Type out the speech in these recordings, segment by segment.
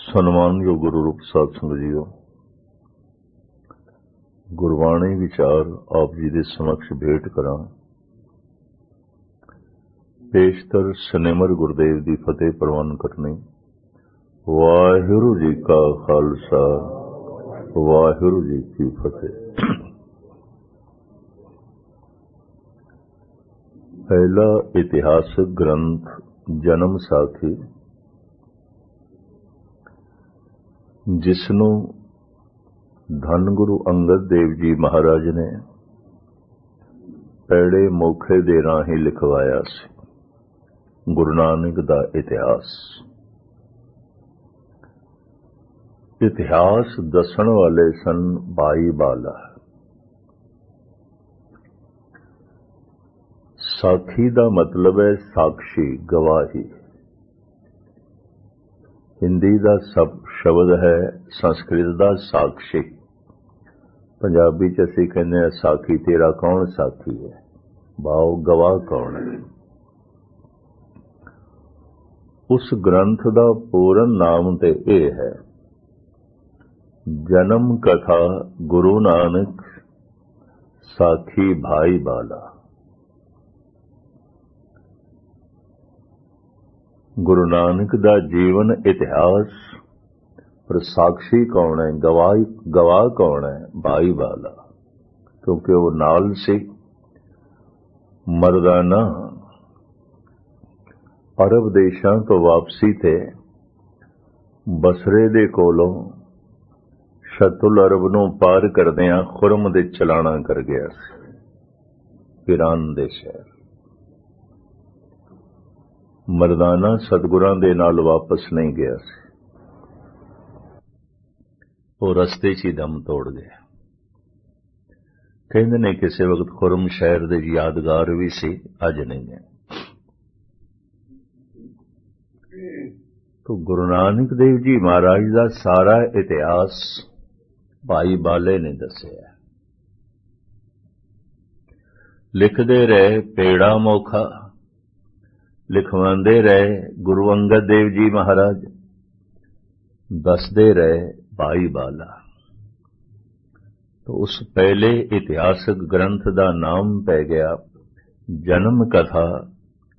ਸਨਮਾਨਯੋਗ ਗੁਰੂ ਰੂਪ ਸਾਧ ਸੰਗਤ ਜੀਓ ਗੁਰਬਾਣੀ ਵਿਚਾਰ ਆਪ ਜੀ ਦੇ ਸਮਕਸ਼ ਭੇਟ ਕਰਾਂ। ਪੇਸ਼ਤਰ ਸਨੇਮਰ ਗੁਰਦੇਵ ਦੀ ਫਤਿਹ ਪ੍ਰਵਾਨ ਕਰਨੀ। ਵਾਹਿਗੁਰੂ ਜੀ ਕਾ ਖਾਲਸਾ, ਵਾਹਿਗੁਰੂ ਜੀ ਕੀ ਫਤਿਹ। ਪਹਿਲਾ ਇਤਿਹਾਸਕ ਗ੍ਰੰਥ ਜਨਮ ਸਾਖੀ ਜਿਸ ਨੂੰ ਧੰਨ ਗੁਰੂ ਅੰਗਦ ਦੇਵ ਜੀ ਮਹਾਰਾਜ ਨੇ ਪੈੜੇ ਮੌਖੇ ਦੇ ਰਾਹੀਂ ਲਿਖਵਾਇਆ ਸੀ। ਗੁਰੂ ਨਾਨਕ ਦਾ ਇਤਿਹਾਸ। ਇਤਿਹਾਸ ਦੱਸਣ ਵਾਲੇ ਸਨ ਬਾਈ ਬਾਲਾ। ਸਾਖੀ ਦਾ ਮਤਲਬ ਹੈ ਸਾਖੀ ਗਵਾਹੀ। ਹਿੰਦੀ ਦਾ ਸਬ ਸ਼ਬਦ ਹੈ ਸੰਸਕ੍ਰਿਤ ਦਾ ਸਾਖੀ ਪੰਜਾਬੀ ਚ ਅਸੀਂ ਕਹਿੰਦੇ ਆ ਸਾਖੀ ਤੇਰਾ ਕੌਣ ਸਾਖੀ ਹੈ? ਬਾਉ ਗਵਾਹ ਕੌਣ ਹੈ? ਉਸ ਗ੍ਰੰਥ ਦਾ ਪੂਰਨ ਨਾਮ ਤੇ ਇਹ ਹੈ, ਜਨਮ ਕਥਾ ਗੁਰੂ ਨਾਨਕ, ਸਾਖੀ ਭਾਈ ਬਾਲਾ। ਗੁਰੂ ਨਾਨਕ ਦਾ ਜੀਵਨ ਇਤਿਹਾਸ ਪਰ ਸਾਖੀ ਕੌਣ ਹੈ? ਗਵਾਹ ਗਵਾਹ ਕੌਣ ਹੈ? ਭਾਈ ਵਾਲਾ। ਕਿਉਂਕਿ ਉਹ ਨਾਲ ਸੀ। ਮਰਦਾਨਾ ਅਰਬ ਦੇਸ਼ਾਂ ਤੋਂ ਵਾਪਸੀ ਤੇ ਬਸਰੇ ਦੇ ਕੋਲੋਂ ਸ਼ਤੁਲ ਅਰਬ ਨੂੰ ਪਾਰ ਕਰਦਿਆਂ ਖੁਰਮ ਦੇ ਚਲਾਣਾ ਕਰ ਗਿਆ ਸੀ। ਈਰਾਨ ਦੇ ਸ਼ਹਿਰ। ਮਰਦਾਨਾ ਸਤਗੁਰਾਂ ਦੇ ਨਾਲ ਵਾਪਸ ਨਹੀਂ ਗਿਆ ਸੀ। ਉਹ ਰਸਤੇ 'ਚ ਹੀ ਦਮ ਤੋੜ ਗਿਆ ਕਹਿੰਦੇ ਨੇ ਕਿਸੇ ਵਕਤ ਖੁਰਮ ਸ਼ਹਿਰ ਦੇ ਯਾਦਗਾਰ ਵੀ ਸੀ, ਅੱਜ ਨਹੀਂ ਹੈ। ਤੋ ਗੁਰੂ ਨਾਨਕ ਦੇਵ ਜੀ ਮਹਾਰਾਜ ਦਾ ਸਾਰਾ ਇਤਿਹਾਸ ਭਾਈ ਬਾਲੇ ਨੇ ਦੱਸਿਆ। ਲਿਖਦੇ ਰਹੇ ਪੇੜਾ ਮੋਖਾ, ਲਿਖਵਾਉਂਦੇ ਰਹੇ ਗੁਰੂ ਅੰਗਦ ਦੇਵ ਜੀ ਮਹਾਰਾਜ, ਦੱਸਦੇ ਰਹੇ ਭਾਈ ਬਾਲਾ तो उस पहले इतिहासक ग्रंथ का नाम पै गया जन्म कथा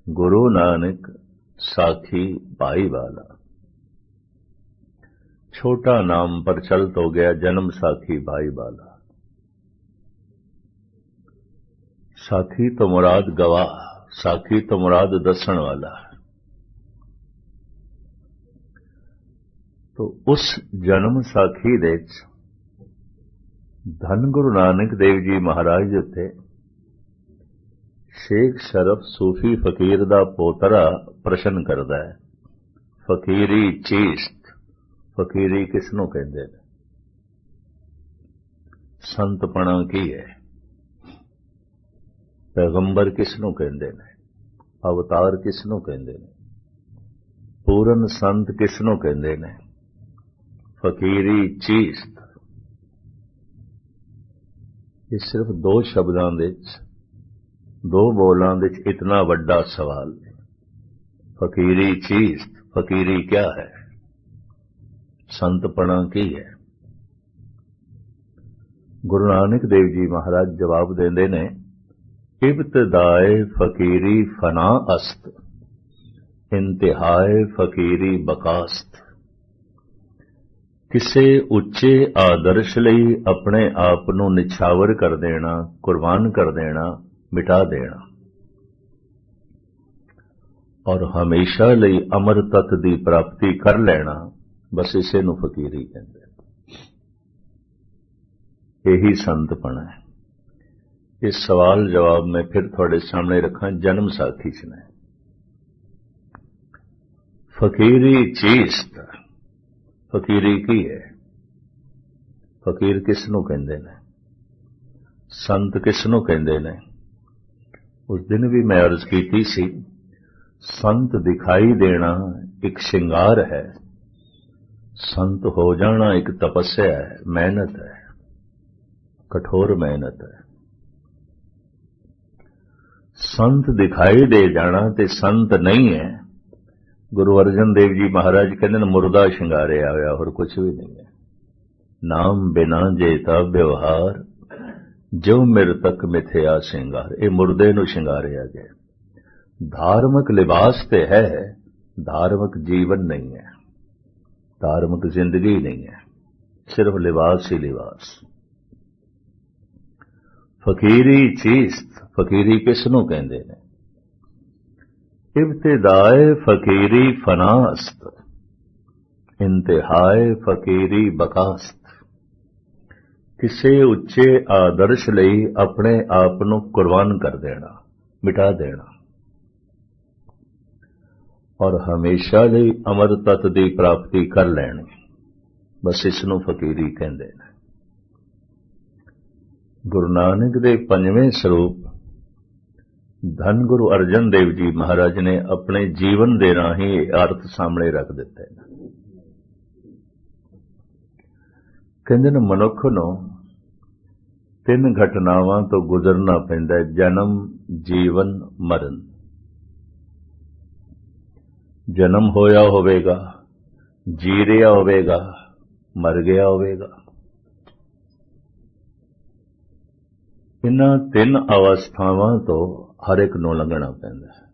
गुरु नानक साखी भाई वाला छोटा नाम प्रचलित हो गया जन्म साखी भाई वाला साखी तो मुराद गवाह साखी तो मुराद दसन वाला ਤੋ ਉਸ ਜਨਮ ਸਾਖੀ ਦੇ ਵਿੱਚ ਧੰਨ ਗੁਰੂ ਨਾਨਕ ਦੇਵ ਜੀ ਮਹਾਰਾਜ ਦੇ ਉੱਤੇ ਸ਼ੇਖ ਸ਼ਰਫ ਸੂਫੀ ਫਕੀਰ ਦਾ ਪੋਤਰਾ ਪ੍ਰਸ਼ਨ ਕਰਦਾ ਹੈ, ਫਕੀਰੀ ਚੀਸ਼ਤ ਫਕੀਰੀ ਕਿਸ ਨੂੰ ਕਹਿੰਦੇ ਨੇ? ਸੰਤਪਣਾ ਕੀ ਹੈ? ਪੈਗੰਬਰ ਕਿਸ ਨੂੰ ਕਹਿੰਦੇ ਨੇ? ਅਵਤਾਰ ਕਿਸ ਨੂੰ ਕਹਿੰਦੇ ਨੇ? ਪੂਰਨ ਸੰਤ ਕਿਸ ਨੂੰ ਕਹਿੰਦੇ ਨੇ? ਫਕੀਰੀ ਚੀਸਤ। ਇਹ ਸਿਰਫ ਦੋ ਸ਼ਬਦਾਂ ਦੇ ਵਿੱਚ, ਦੋ ਬੋਲਾਂ ਦੇ ਵਿੱਚ ਇਤਨਾ ਵੱਡਾ ਸਵਾਲ ਹੈ। ਫਕੀਰੀ ਚੀਸਤ, ਫਕੀਰੀ ਕੀ ਹੈ? ਸੰਤਪਣਾ ਕੀ ਹੈ? ਗੁਰੂ ਨਾਨਕ ਦੇਵ ਜੀ ਮਹਾਰਾਜ ਜਵਾਬ ਦਿੰਦੇ ਨੇ ਇਬਤਦਾਏ ਫਕੀਰੀ ਫਨਾ ਅਸਤ, ਇੰਤਹਾਏ ਫਕੀਰੀ ਬਕਾਸਤ। ਕਿਸੇ ਉੱਚੇ ਆਦਰਸ਼ ਲਈ ਆਪਣੇ ਆਪ ਨੂੰ ਨਿਛਾਵਰ ਕਰ ਦੇਣਾ, ਕੁਰਬਾਨ ਕਰ ਦੇਣਾ, ਮਿਟਾ ਦੇਣਾ। ਔਰ ਹਮੇਸ਼ਾ ਲਈ ਅਮਰ ਤਤ ਦੀ ਪ੍ਰਾਪਤੀ ਕਰ ਲੈਣਾ, ਬਸ ਇਸੇ ਨੂੰ ਫਕੀਰੀ ਕਹਿੰਦੇ ਇਹੀ ਸੰਤਪਣਾ ਹੈ। ਇਸ ਸਵਾਲ ਜਵਾਬ ਮੈਂ ਫਿਰ ਤੁਹਾਡੇ ਸਾਹਮਣੇ ਰੱਖਾਂ, ਜਨਮ ਸਾਖੀ ਚ ਨੇ ਫਕੀਰੀ ਚੀਜ਼ ਫਕੀਰੀ ਕੀ ਹੈ? ਫਕੀਰ ਕਿਸ ਨੂੰ ਕਹਿੰਦੇ ਨੇ? ਸੰਤ ਕਿਸ ਨੂੰ ਕਹਿੰਦੇ ਨੇ? ਉਸ ਦਿਨ ਵੀ ਮੈਂ ਅਰਜ਼ ਕੀਤੀ ਸੀ, ਸੰਤ ਦਿਖਾਈ ਦੇਣਾ ਇੱਕ ਸ਼ਿੰਗਾਰ ਹੈ, ਸੰਤ ਹੋ ਜਾਣਾ ਇੱਕ ਤਪੱਸਿਆ ਹੈ, ਮਿਹਨਤ ਹੈ, ਕਠੋਰ ਮਿਹਨਤ ਹੈ। ਸੰਤ ਦਿਖਾਈ ਦੇ ਜਾਣਾ ਤੇ ਸੰਤ ਨਹੀਂ ਹੈ ਗੁਰੂ ਅਰਜਨ ਦੇਵ ਜੀ ਮਹਾਰਾਜ ਕਹਿੰਦੇ ਨੇ, ਮੁਰਦਾ ਸ਼ਿੰਗਾਰਿਆ ਹੋਇਆ, ਹੋਰ ਕੁਝ ਵੀ ਨਹੀਂ ਹੈ। ਨਾਮ ਬਿਨਾ ਜੇਤਾ ਵਿਵਹਾਰ ਜੋ ਮਿਰ ਤੱਕ ਮਿਥਿਆ ਸ਼ਿੰਗਾਰ। ਇਹ ਮੁਰਦੇ ਨੂੰ ਸ਼ਿੰਗਾਰਿਆ ਗਿਆ। ਧਾਰਮਿਕ ਲਿਬਾਸ ਤੇ ਹੈ, ਧਾਰਮਿਕ ਜੀਵਨ ਨਹੀਂ ਹੈ, ਧਾਰਮਿਕ ਜ਼ਿੰਦਗੀ ਨਹੀਂ ਹੈ, ਸਿਰਫ ਲਿਬਾਸ ਹੀ ਲਿਬਾਸ। ਫਕੀਰੀ ਚੀਜ਼ ਫਕੀਰੀ ਕਿਸ ਨੂੰ ਕਹਿੰਦੇ ਨੇ? ਇਬਤਦਾਏ ਫਕੀਰੀ ਫਨਾਸਤ, ਇੰਤਹਾਏ ਫਕੀਰੀ ਬਕਾਸਤ। ਕਿਸੇ ਉੱਚੇ ਆਦਰਸ਼ ਲਈ ਆਪਣੇ ਆਪ ਨੂੰ ਕੁਰਬਾਨ ਕਰ ਦੇਣਾ, ਮਿਟਾ ਦੇਣਾ। ਔਰ ਹਮੇਸ਼ਾ ਲਈ ਅਮਰ ਤਤ ਦੀ ਪ੍ਰਾਪਤੀ ਕਰ ਲੈਣੀ, ਬਸ ਇਸ ਨੂੰ ਫਕੀਰੀ ਕਹਿੰਦੇ ਨੇ। ਗੁਰੂ ਨਾਨਕ ਦੇ ਪੰਜਵੇਂ ਸਰੂਪ ਧੰਨ ਗੁਰੂ ਅਰਜਨ ਦੇਵ ਜੀ ਮਹਾਰਾਜ ਨੇ ਆਪਣੇ ਜੀਵਨ ਦੇ ਰਾਹੀਂ ਇਹ ਅਰਥ ਸਾਹਮਣੇ ਰੱਖ ਦਿੱਤੇ ਨੇ। ਕਹਿੰਦੇ ਨੇ, ਮਨੁੱਖ ਨੂੰ ਤਿੰਨ ਘਟਨਾਵਾਂ ਤੋਂ ਗੁਜ਼ਰਨਾ ਪੈਂਦਾ ਹੈ, ਜਨਮ, ਜੀਵਨ, ਮਰਨ। ਜਨਮ ਹੋਇਆ ਹੋਵੇਗਾ ਜੀ ਰਿਹਾ ਹੋਵੇਗਾ, ਮਰ ਗਿਆ ਹੋਵੇਗਾ। ਇਹਨਾਂ ਤਿੰਨ ਅਵਸਥਾਵਾਂ ਤੋਂ ਹਰ ਇੱਕ ਨੂੰ ਲੰਘਣਾ ਪੈਂਦਾ ਹੈ।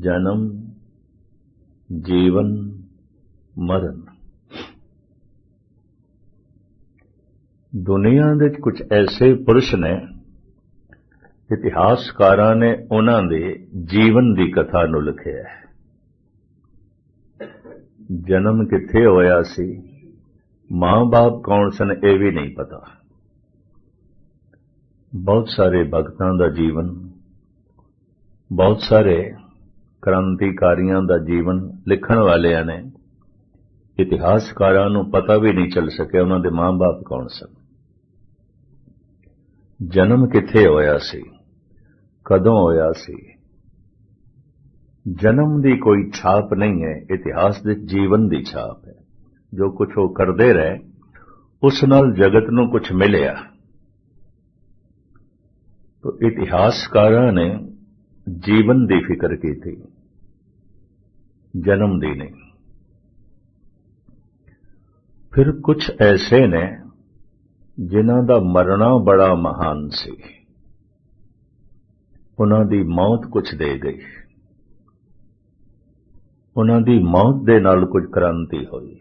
ਜਨਮ, ਜੀਵਨ, ਮਰਨ। ਦੁਨੀਆ ਦੇ ਕੁਝ ਐਸੇ ਪੁਰਸ਼ ਨੇ, ਇਤਿਹਾਸਕਾਰਾਂ ਨੇ ਉਹਨਾਂ ਦੇ ਜੀਵਨ ਦੀ ਕਥਾ ਨੂੰ ਲਿਖਿਆ ਹੈ। ਜਨਮ ਕਿੱਥੇ ਹੋਇਆ ਸੀ? ਮਾਂ-ਬਾਪ ਕੌਣ ਸਨ ਇਹ ਵੀ ਨਹੀਂ ਪਤਾ। ਬਹੁਤ ਸਾਰੇ ਭਗਤਾਂ ਦਾ ਜੀਵਨ, ਬਹੁਤ ਸਾਰੇ ਕ੍ਰਾਂਤੀਕਾਰੀਆਂ ਦਾ ਜੀਵਨ ਲਿਖਣ ਵਾਲਿਆਂ ਨੇ ਇਤਿਹਾਸਕਾਰਾਂ ਨੂੰ ਪਤਾ ਵੀ ਨਹੀਂ ਚੱਲ ਸਕਿਆ ਉਹਨਾਂ ਦੇ ਮਾਂ-ਬਾਪ ਕੌਣ ਸਨ। ਜਨਮ ਕਿੱਥੇ ਹੋਇਆ ਸੀ? ਕਦੋਂ ਹੋਇਆ ਸੀ? ਜਨਮ ਦੀ ਕੋਈ ਛਾਪ ਨਹੀਂ ਹੈ, ਇਤਿਹਾਸ ਦੇ ਜੀਵਨ ਦੀ ਛਾਪ ਹੈ। ਜੋ ਕੁਝ ਉਹ ਕਰਦੇ ਰਹੇ, ਉਸ ਨਾਲ ਜਗਤ ਨੂੰ ਕੁਝ ਮਿਲਿਆ। ਤੋ ਇਤਿਹਾਸਕਾਰਾਂ ਨੇ ਜੀਵਨ ਦੀ ਫਿਕਰ ਕੀਤੀ ਜਨਮ ਦੀ ਨਹੀਂ ਫਿਰ ਕੁਝ ਐਸੇ ਨੇ ਜਿਨ੍ਹਾਂ ਦਾ ਮਰਨਾ ਬੜਾ ਮਹਾਨ ਸੀ ਉਹਨਾਂ ਦੀ ਮੌਤ ਕੁਝ ਦੇ ਗਈ ਉਹਨਾਂ ਦੀ ਮੌਤ ਦੇ ਨਾਲ ਕੁਝ ਕ੍ਰਾਂਤੀ ਹੋਈ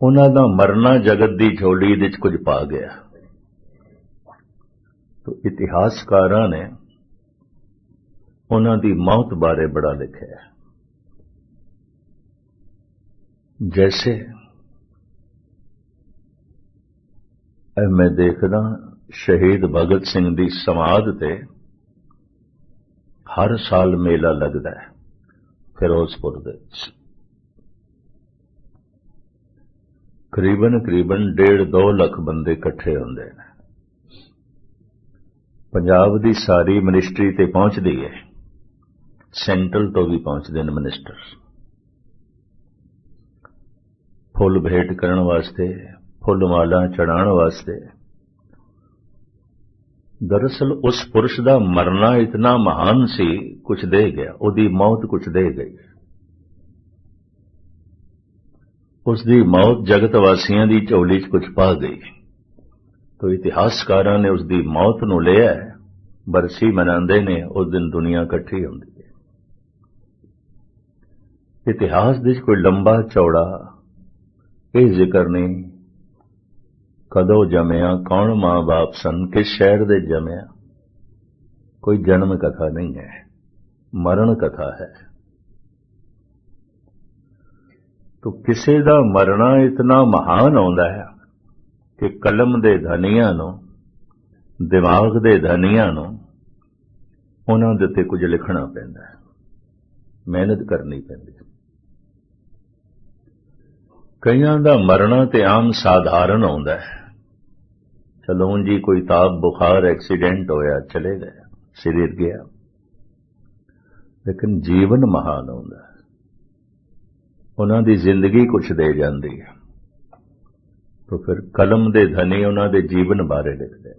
ਉਹਨਾਂ ਦਾ ਮਰਨਾ ਜਗਤ ਦੀ ਝੋਲੀ ਵਿੱਚ ਕੁਝ ਪਾ ਗਿਆ ਇਤਿਹਾਸਕਾਰਾਂ ਨੇ ਉਹਨਾਂ ਦੀ ਮੌਤ ਬਾਰੇ ਬੜਾ ਲਿਖਿਆ ਹੈ। ਜੈਸੇ ਇਹ ਮੈਂ ਦੇਖਦਾ ਸ਼ਹੀਦ ਭਗਤ ਸਿੰਘ ਦੀ ਸਮਾਧ ਤੇ ਹਰ ਸਾਲ ਮੇਲਾ ਲੱਗਦਾ ਹੈ ਫਿਰੋਜ਼ਪੁਰ ਦੇ ਵਿੱਚ। ਕਰੀਬਨ ਕਰੀਬਨ 1.5 2 ਲੱਖ ਬੰਦੇ ਇਕੱਠੇ ਹੁੰਦੇ ਨੇ। ਪੰਜਾਬ ਦੀ ਸਾਰੀ ਮਿਨਿਸਟਰੀ ਤੇ ਪਹੁੰਚਦੀ ਹੈ। ਸੈਂਟਰਲ ਤੋਂ ਵੀ ਪਹੁੰਚਦੇ ਨੇ ਮਿਨਿਸਟਰ ਫੁੱਲ ਭੇਟ ਕਰਨ ਵਾਸਤੇ, ਫੁੱਲ ਮਾਲਾ ਚੜਾਉਣ ਵਾਸਤੇ। ਦਰਅਸਲ ਉਸ ਪੁਰਸ਼ ਦਾ ਮਰਨਾ ਇਤਨਾ ਮਹਾਨ ਸੀ ਕੁਝ ਦੇ ਗਿਆ, ਉਹਦੀ ਮੌਤ ਕੁਝ ਦੇ ਗਈ। ਉਸ ਦੀ ਮੌਤ ਜਗਤ ਵਾਸੀਆਂ ਦੀ ਝੋਲੀ 'ਚ ਕੁਝ ਪਾ ਗਈ। ਤੋ ਇਤਿਹਾਸਕਾਰਾਂ ਨੇ ਉਸ ਦੀ ਮੌਤ ਨੂੰ ਲਿਆ ਬਰਸੀ ਮਨਾਉਂਦੇ ਨੇ, ਉਸ ਦਿਨ ਦੁਨੀਆ ਇਕੱਠੀ ਹੁੰਦੀ ਹੈ। ਇਤਿਹਾਸ ਦੇ ਕੋਈ ਲੰਬਾ ਚੌੜਾ ਇਹ ਜ਼ਿਕਰ ਨਹੀਂ, ਕਦੋਂ ਜੰਮਿਆ, ਕੌਣ ਮਾਂ-ਬਾਪ ਸਨ, ਕਿਸ ਸ਼ਹਿਰ ਦੇ ਜੰਮਿਆ, ਕੋਈ ਜਨਮ ਕਥਾ ਨਹੀਂ ਹੈ, ਮਰਨ ਕਥਾ ਹੈ। ਤੋ ਕਿਸੇ ਦਾ ਮਰਨਾ ਇਤਨਾ ਮਹਾਨ ਆਉਂਦਾ ਹੈ। ਕਿ ਕਲਮ ਦੇ ਧਨੀਆਂ ਨੂੰ, ਦਿਮਾਗ ਦੇ ਧਨੀਆਂ ਨੂੰ ਉਹਨਾਂ ਦੇ ਉੱਤੇ ਕੁਝ ਲਿਖਣਾ ਪੈਂਦਾ ਹੈ। ਮਿਹਨਤ ਕਰਨੀ ਪੈਂਦੀ ਹੈ। ਕਈਆਂ ਦਾ ਮਰਨਾ ਤੇ ਆਮ ਸਾਧਾਰਨ ਆਉਂਦਾ ਹੈ। ਚਲੋ ਜੀ ਕੋਈ ਤਾਪ ਬੁਖਾਰ ਐਕਸੀਡੈਂਟ ਹੋਇਆ, ਚਲੇ ਗਏ ਸਰੀਰ ਗਿਆ। ਲੇਕਿਨ ਜੀਵਨ ਮਹਾਨ ਹੁੰਦਾ ਉਹਨਾਂ ਦੀ ਜ਼ਿੰਦਗੀ ਕੁਝ ਦੇ ਜਾਂਦੀ ਹੈ। ਤਾਂ ਫਿਰ ਕਲਮ ਦੇ ਧਨੀ ਉਹਨਾਂ ਦੇ ਜੀਵਨ ਬਾਰੇ ਲਿਖਦੇ ਨੇ।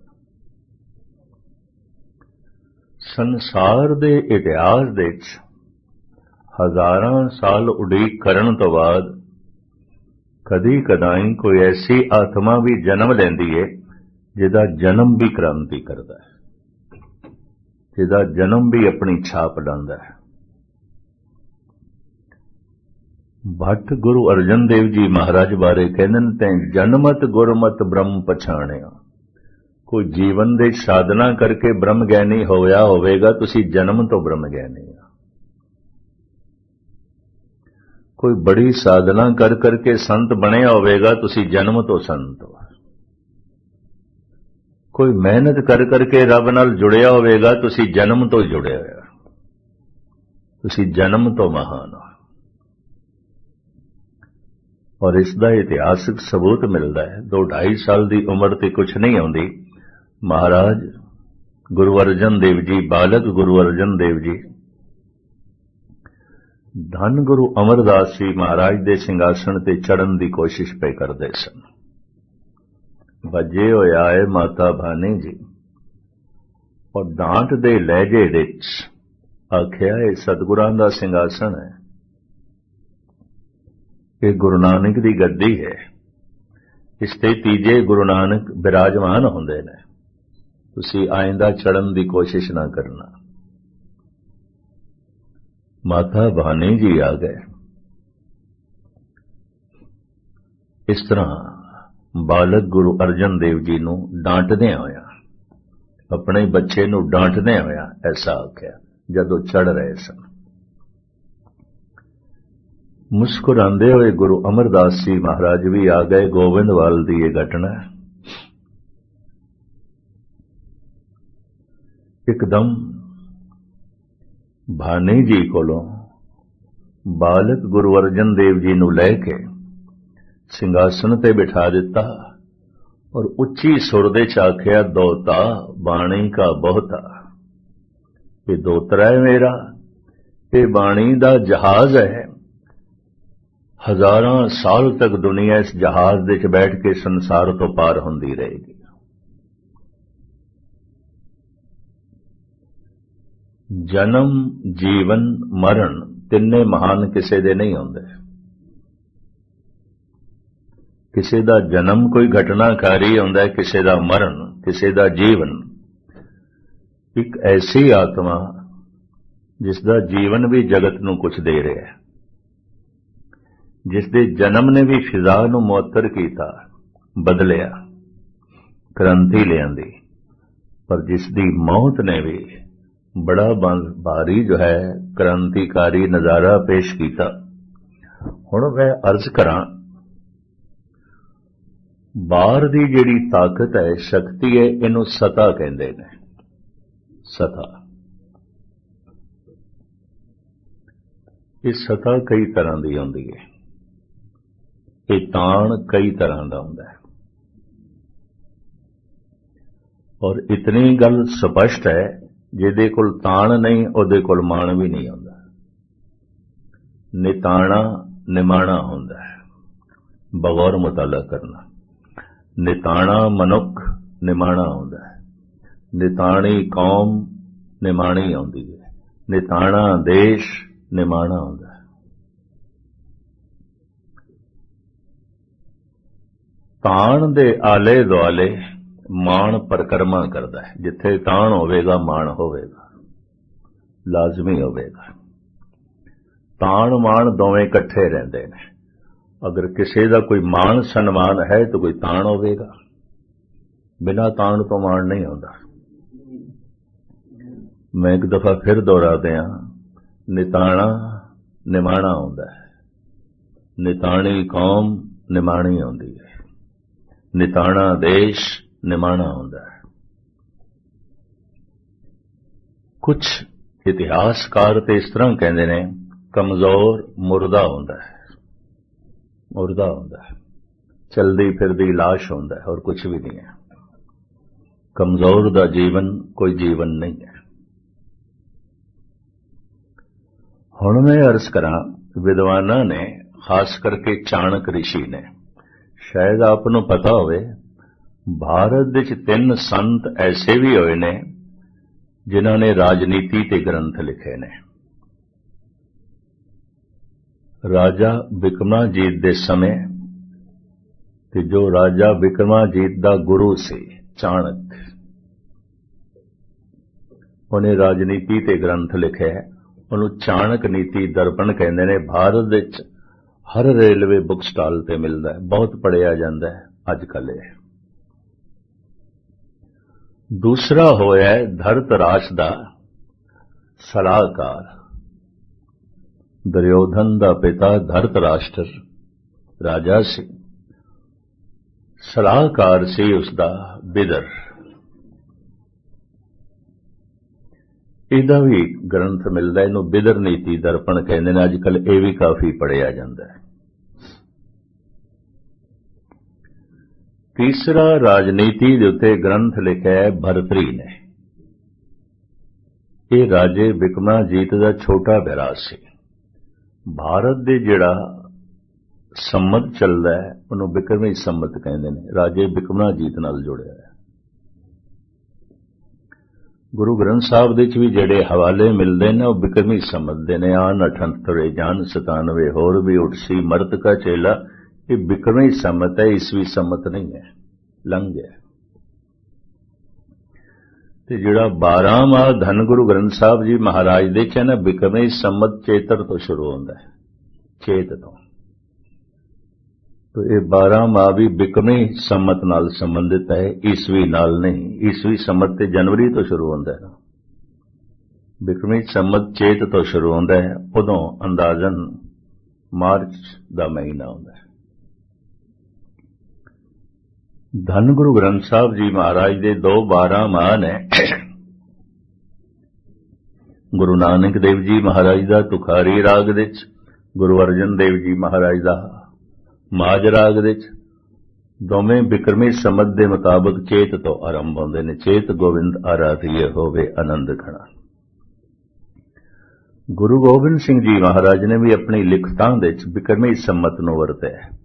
ਸੰਸਾਰ ਦੇ ਇਤਿਹਾਸ ਦੇ ਵਿੱਚ ਹਜ਼ਾਰਾਂ ਸਾਲ ਉਡੀਕ ਕਰਨ ਤੋਂ ਬਾਅਦ ਕਦੀ ਕਦਾਈ ਕੋਈ ਐਸੀ ਆਤਮਾ ਵੀ ਜਨਮ ਲੈਂਦੀ ਏ, ਜਿਹਦਾ ਜਨਮ ਵੀ ਕ੍ਰਾਂਤੀ ਕਰਦਾ ਹੈ, ਜਿਹਦਾ ਜਨਮ ਵੀ ਆਪਣੀ ਛਾਪ ਡਾਂਦਾ ਹੈ। ਭੱਟ ਗੁਰੂ ਅਰਜਨ ਦੇਵ ਜੀ ਮਹਾਰਾਜ ਬਾਰੇ ਕਹਿੰਦੇ ਨੇ ਤੈਂ ਜਨਮਤ ਗੁਰਮਤ ਬ੍ਰਹਮ ਪਛਾਣਿਆ। ਕੋਈ ਜੀਵਨ ਦੇ ਸਾਧਨਾ ਕਰਕੇ ਬ੍ਰਹਮ ਗਿਆਨੀ ਹੋਇਆ ਹੋਵੇਗਾ, ਤੁਸੀਂ ਜਨਮ ਤੋਂ ਬ੍ਰਹਮ ਗਿਆਨੀ ਆ। ਕੋਈ ਬੜੀ ਸਾਧਨਾ ਕਰ ਕਰਕੇ ਸੰਤ ਬਣਿਆ ਹੋਵੇਗਾ, ਤੁਸੀਂ ਜਨਮ ਤੋਂ ਸੰਤ ਹੋ। ਕੋਈ ਮਿਹਨਤ ਕਰ ਕਰਕੇ ਰੱਬ ਨਾਲ ਜੁੜਿਆ ਹੋਵੇਗਾ, ਤੁਸੀਂ ਜਨਮ ਤੋਂ ਜੁੜਿਆ ਹੋਇਆ ਤੁਸੀਂ ਜਨਮ ਤੋਂ ਮਹਾਨ ਹੋ। ਔਰ ਇਸ ਦਾ ਇਤਿਹਾਸਕ ਸਬੂਤ ਮਿਲਦਾ ਹੈ। ਦੋ ਢਾਈ ਸਾਲ ਦੀ ਉਮਰ ਤੇ ਕੁਝ ਨਹੀਂ ਆਉਂਦੀ। ਮਹਾਰਾਜ, ਗੁਰੂ ਅਰਜਨ ਦੇਵ ਜੀ, ਬਾਲਕ ਗੁਰੂ ਅਰਜਨ ਦੇਵ ਜੀ, ਧੰਨ ਗੁਰੂ ਅਮਰਦਾਸ ਜੀ ਮਹਾਰਾਜ ਦੇ ਸਿੰਘਾਸਣ ਤੇ ਚੜਨ ਦੀ ਕੋਸ਼ਿਸ਼ ਪਏ ਕਰਦੇ ਸਨ। ਵੱਜੇ ਹੋਇਆ ਹੈ ਮਾਤਾ ਭਾਨੀ ਜੀ, ਔਰ ਡਾਂਟ ਦੇ ਲਹਿਜੇ ਵਿੱਚ ਆਖਿਆ, ਇਹ ਸਤਿਗੁਰਾਂ ਦਾ ਸਿੰਘਾਸਣ ਹੈ। ਇਹ ਗੁਰੂ ਨਾਨਕ ਦੀ ਗੱਦੀ ਹੈ। ਇਸ ਤੇ ਤੀਜੇ ਗੁਰੂ ਨਾਨਕ ਬਿਰਾਜਮਾਨ ਹੁੰਦੇ ਨੇ। ਤੁਸੀਂ ਆਇੰਦਾ ਚੜਨ ਦੀ ਕੋਸ਼ਿਸ਼ ਨਾ ਕਰਨਾ। ਮਾਤਾ ਭਾਨੀ ਜੀ ਆ ਗਏ। ਇਸ ਤਰ੍ਹਾਂ ਬਾਲਕ ਗੁਰੂ ਅਰਜਨ ਦੇਵ ਜੀ ਨੂੰ ਡਾਂਟਦੇ ਹੋਇਆ, ਆਪਣੇ ਬੱਚੇ ਨੂੰ ਡਾਂਟਦੇ ਹੋਇਆ ਐਸਾ ਆਖਿਆ, ਜਦੋਂ ਚੜ ਰਹੇ ਸਨ। ਮੁਸਕਰਾਉਂਦੇ ਹੋਏ ਗੁਰੂ ਅਮਰਦਾਸ ਜੀ ਮਹਾਰਾਜ ਵੀ ਆ ਗਏ ਗੋਬਿੰਦਵਾਲ ਦੀ ਇਹ ਘਟਨਾ। ਇੱਕਦਮ ਭਾਨੀ ਜੀ ਕੋਲੋਂ ਬਾਲਕ ਗੁਰੂ ਅਰਜਨ ਦੇਵ ਜੀ ਨੂੰ ਲੈ ਕੇ ਸਿੰਘਾਸਣ ਤੇ ਬਿਠਾ ਦਿੱਤਾ ਔਰ ਉੱਚੀ ਸੁਰ ਦੇ ਚ ਆਖਿਆ, ਦੋਤਾ, ਬਾਣੀ ਕਾ ਬਹੁਤਾ। ਇਹ ਦੋਤਰਾ ਹੈ ਮੇਰਾ, ਇਹ ਬਾਣੀ ਦਾ ਜਹਾਜ਼ ਹੈ। ਹਜ਼ਾਰਾਂ ਸਾਲ ਤੱਕ ਦੁਨੀਆ ਇਸ ਜਹਾਜ਼ ਦੇ ਵਿੱਚ ਬੈਠ ਕੇ ਸੰਸਾਰ ਤੋਂ ਪਾਰ ਹੁੰਦੀ ਰਹੇਗੀ। ਜਨਮ, ਜੀਵਨ, ਮਰਨ ਤਿੰਨੇ ਮਹਾਨ ਕਿਸੇ ਦੇ ਨਹੀਂ ਹੁੰਦੇ। ਕਿਸੇ ਦਾ ਜਨਮ ਕੋਈ ਘਟਨਾਕਾਰੀ ਹੁੰਦਾ, ਕਿਸੇ ਦਾ ਮਰਨ, ਕਿਸੇ ਦਾ ਜੀਵਨ। ਇੱਕ ਐਸੀ ਆਤਮਾ ਜਿਸ ਦਾ ਜੀਵਨ ਵੀ ਜਗਤ ਨੂੰ ਕੁਝ ਦੇ ਰਿਹਾ ਹੈ। ਜਿਸ ਦੇ ਜਨਮ ਨੇ ਵੀ ਫਿਜ਼ਾ ਨੂੰ ਮੁਅੱਤਰ ਕੀਤਾ, ਬਦਲਿਆ ਕ੍ਰਾਂਤੀ ਲਿਆਂਦੀ। ਪਰ ਜਿਸ ਦੀ ਮੌਤ ਨੇ ਵੀ ਬੜਾ ਭਾਰੀ ਜੋ ਹੈ ਕ੍ਰਾਂਤੀਕਾਰੀ ਨਜ਼ਾਰਾ ਪੇਸ਼ ਕੀਤਾ। ਹੁਣ ਮੈਂ ਅਰਜ਼ ਕਰਾਂ ਬਾਹਰ ਦੀ ਜਿਹੜੀ ਤਾਕਤ ਹੈ, ਸ਼ਕਤੀ ਹੈ, ਇਹਨੂੰ ਸਤਾ ਕਹਿੰਦੇ ਨੇ। ਸਤਾ। ਇਹ ਸਤਾ ਕਈ ਤਰ੍ਹਾਂ ਦੀ ਹੁੰਦੀ ਹੈ। ਇਹ ਤਾਣ ਕਈ ਤਰ੍ਹਾਂ ਦਾ ਹੁੰਦਾ ਹੈ। ਔਰ ਇਤਨੀ ਗੱਲ ਸਪਸ਼ਟ ਹੈ, ਜਿਹਦੇ ਕੋਲ ਤਾਣ ਨਹੀਂ, ਉਹਦੇ ਕੋਲ ਮਾਣ ਵੀ ਨਹੀਂ ਆਉਂਦਾ। ਨਿਤਾਣਾ ਨਿਮਾਣਾ ਹੁੰਦਾ ਹੈ, ਬਗੌਰ ਮੁਤਾਲਾ ਕਰਨਾ। ਨਿਤਾਣਾ ਮਨੁੱਖ ਨਿਮਾਣਾ ਹੁੰਦਾ ਹੈ। ਨਿਤਾਣੀ ਕੌਮ ਨਿਮਾਣੀ ਆਉਂਦੀ ਹੈ। ਨਿਤਾਣਾ ਦੇਸ਼ ਨਿਮਾਣਾ ਹੁੰਦਾ ਹੈ ਤਾਣ ਦੇ ਆਲੇ ਦੁਆਲੇ ਮਾਣ ਪਰਕਰਮਾ ਕਰਦਾ ਹੈ। ਜਿੱਥੇ ਤਾਣ ਹੋਵੇਗਾ, ਮਾਣ ਹੋਵੇਗਾ। ਲਾਜ਼ਮੀ ਹੋਵੇਗਾ। ਤਾਣ ਮਾਣ ਦੋਵੇਂ ਇਕੱਠੇ ਰਹਿੰਦੇ ਨੇ। ਅਗਰ ਕਿਸੇ ਦਾ ਕੋਈ ਮਾਣ ਸਨਮਾਨ ਹੈ, ਤਾਂ ਕੋਈ ਤਾਣ ਹੋਵੇਗਾ। ਬਿਨਾਂ ਤਾਣ ਤੋਂ ਮਾਣ ਨਹੀਂ ਆਉਂਦਾ ਮੈਂ ਇੱਕ ਦਫਾ ਫਿਰ ਦੁਹਰਾ ਦਿਆਂ ਨਿਤਾਣਾ ਨਿਮਾਣਾ ਆਉਂਦਾ ਹੈ। ਨਿਤਾਣੀ ਕੌਮ ਨਿਮਾਣੀ ਆਉਂਦੀ ਹੈ। ਨਿਤਾਣਾ ਦੇਸ਼ ਨਿਮਾਣਾ ਹੁੰਦਾ ਹੈ। ਕੁਝ ਇਤਿਹਾਸਕਾਰ ਤੇ ਇਸ ਤਰ੍ਹਾਂ ਕਹਿੰਦੇ ਨੇ, ਕਮਜ਼ੋਰ ਮੁਰਦਾ ਹੁੰਦਾ ਹੈ। ਮੁਰਦਾ ਹੁੰਦਾ ਹੈ। ਚਲਦੀ ਫਿਰਦੀ লাশ ਹੁੰਦਾ ਹੈ ਔਰ ਕੁਝ ਵੀ ਨਹੀਂ ਹੈ। ਕਮਜ਼ੋਰ ਦਾ ਜੀਵਨ ਕੋਈ ਜੀਵਨ ਨਹੀਂ ਹੈ। ਹੁਣ ਮੈਂ ਅਰਜ਼ ਕਰਾਂ, ਵਿਦਵਾਨਾਂ ਨੇ, ਖਾਸ ਕਰਕੇ ਚਾਣਕ ਰਿਸ਼ੀ ਨੇ ਸ਼ਾਇਦ ਆਪ ਨੂੰ ਪਤਾ ਹੋਵੇ, ਭਾਰਤ ਵਿੱਚ ਤਿੰਨ ਸੰਤ ਐਸੇ ਵੀ ਹੋਏ ਨੇ ਜਿਨ੍ਹਾਂ ਨੇ ਰਾਜਨੀਤੀ ਤੇ ਗ੍ਰੰਥ ਲਿਖੇ ਨੇ। ਰਾਜਾ ਬਿਕਮਾਜੀਤ ਦੇ ਸਮੇਂ ਤੇ ਜੋ ਰਾਜਾ ਬਿਕਮਾਜੀਤ ਦਾ ਗੁਰੂ ਸੀ, ਚਾਣਕ, ਉਹਨੇ ਰਾਜਨੀਤੀ ਤੇ ਗ੍ਰੰਥ ਲਿਖਿਆ ਉਹਨੂੰ ਚਾਣਕ ਨੀਤੀ ਦਰਪਣ ਕਹਿੰਦੇ ਨੇ। ਭਾਰਤ ਵਿੱਚ ਹਰ ਰੇਲਵੇ ਬੁੱਕ ਸਟਾਲ ਤੇ ਮਿਲਦਾ ਹੈ, ਬਹੁਤ ਪੜਿਆ ਜਾਂਦਾ ਹੈ ਅੱਜ ਕੱਲ ਇਹ। ਦੂਸਰਾ ਹੋਇਆ ਧਰਤ ਧਰਤਰਾਸ਼ ਦਾ ਸਲਾਹਕਾਰ। ਦਰਯੋਧਨ ਦਾ ਪਿਤਾ ਧਰਤ ਰਾਸ਼ਟਰ ਰਾਜਾ ਸੀ। ਸਲਾਹਕਾਰ ਸੀ ਉਸ ਦਾ ਬਿਦਰ। ਇਹਦਾ ਵੀ ਗ੍ਰੰਥ ਮਿਲਦਾ ਇਹਨੂੰ ਬਿਦਰ ਨੀਤੀ ਦਰਪਣ ਕਹਿੰਦੇ ਨੇ ਅੱਜ ਕੱਲ ਇਹ ਵੀ ਕਾਫੀ ਪੜਿਆ ਜਾਂਦਾ ਹੈ। ਤੀਸਰਾ ਰਾਜਨੀਤੀ ਦੇ ਉੱਤੇ ਗ੍ਰੰਥ ਲਿਖਿਆ ਹੈ ਭਰਤਰੀ ਨੇ। ਇਹ ਰਾਜੇ ਬਿਕਮਾਜੀਤ ਦਾ ਛੋਟਾ ਭਰਾ ਸੀ। ਭਾਰਤ ਦੇ ਜਿਹੜਾ ਸੰਮਤ ਚੱਲਦਾ ਹੈ, ਉਹਨੂੰ ਬਿਕਰਮੀ ਸੰਮਤ ਕਹਿੰਦੇ ਨੇ। ਰਾਜੇ ਬਿਕਮਾਜੀਤ ਨਾਲ ਜੁੜਿਆ ਹੈ ਗੁਰੂ ਗ੍ਰੰਥ ਸਾਹਿਬ ਦੇ ਵਿੱਚ ਵੀ ਜਿਹੜੇ ਹਵਾਲੇ ਮਿਲਦੇ ਨੇ, ਉਹ ਬਿਕਰਮੀ ਸੰਮਤ ਦੇ ਨੇ। ਆਨ 78 ਜਾਨ 97 ਹੋਰ ਵੀ ਉਠਸੀ ਮਰਤ ਕਾ ਚੇਲਾ ਇਹ ਬਿਕਰਮੀ ਸੰਮਤ ਹੈ ਈਸਵੀ ਸੰਮਤ ਨਹੀਂ ਹੈ, ਲੰਘ ਗਿਆ ਤੇ ਜਿਹੜਾ 12 ਮਾਹ ਧੰਨ ਗੁਰੂ ਗ੍ਰੰਥ ਸਾਹਿਬ ਜੀ ਮਹਾਰਾਜ ਦੇਖਿਆ ਨਾ ਬਿਕਰਮੀ ਸੰਮਤ ਚੇਤਰ ਤੋਂ ਸ਼ੁਰੂ ਹੁੰਦਾ ਹੈ, ਚੇਤ ਤੋਂ। ਤੋ ਇਹ 12 ਮਾਹ ਵੀ ਬਿਕਰਮੀ ਸੰਮਤ ਨਾਲ ਸੰਬੰਧਿਤ ਹੈ ਈਸਵੀ ਨਾਲ ਨਹੀਂ ਈਸਵੀ ਸੰਮਤ ਤੇ ਜਨਵਰੀ ਤੋਂ ਸ਼ੁਰੂ ਹੁੰਦਾ ਹੈ। ਬਿਕਰਮੀ ਸੰਮਤ ਚੇਤ ਤੋਂ ਸ਼ੁਰੂ ਹੁੰਦਾ ਹੈ, ਉਦੋਂ ਅੰਦਾਜ਼ਨ ਮਾਰਚ ਦਾ ਮਹੀਨਾ ਹੁੰਦਾ ਹੈ। ਧੰਨ ਗੁਰੂ ਗ੍ਰੰਥ ਸਾਹਿਬ ਜੀ ਮਹਾਰਾਜ ਦੇ ਦੋ 12 ਮਾਨ ਨੇ ਗੁਰੂ ਨਾਨਕ ਦੇਵ ਜੀ ਮਹਾਰਾਜ ਦਾ ਤੁਖਾਰੀ ਰਾਗ ਵਿੱਚ, ਗੁਰੂ ਅਰਜਨ ਦੇਵ ਜੀ ਮਹਾਰਾਜ ਦਾ ਮਾਜ ਰਾਗ ਵਿੱਚ, ਦੋਵੇਂ ਬਿਕਰਮੀ ਸਮਝ ਦੇ ਮੁਤਾਬਕ ਚੇਤ ਤੋਂ ਆਰੰਭ ਹੁੰਦੇ ਨੇ। ਚੇਤ ਗੋਬਿੰਦ ਆਰਾਧਿਏ ਹੋਵੇ ਆਨੰਦ ਖਣਾ। ਗੁਰੂ ਗੋਬਿੰਦ ਸਿੰਘ ਜੀ ਮਹਾਰਾਜ ਨੇ ਵੀ ਆਪਣੀ ਲਿਖਤਾਂ ਵਿੱਚ ਬਿਕਰਮੀ ਸੰਮਤ ਨੂੰ ਵਰਤਿਆ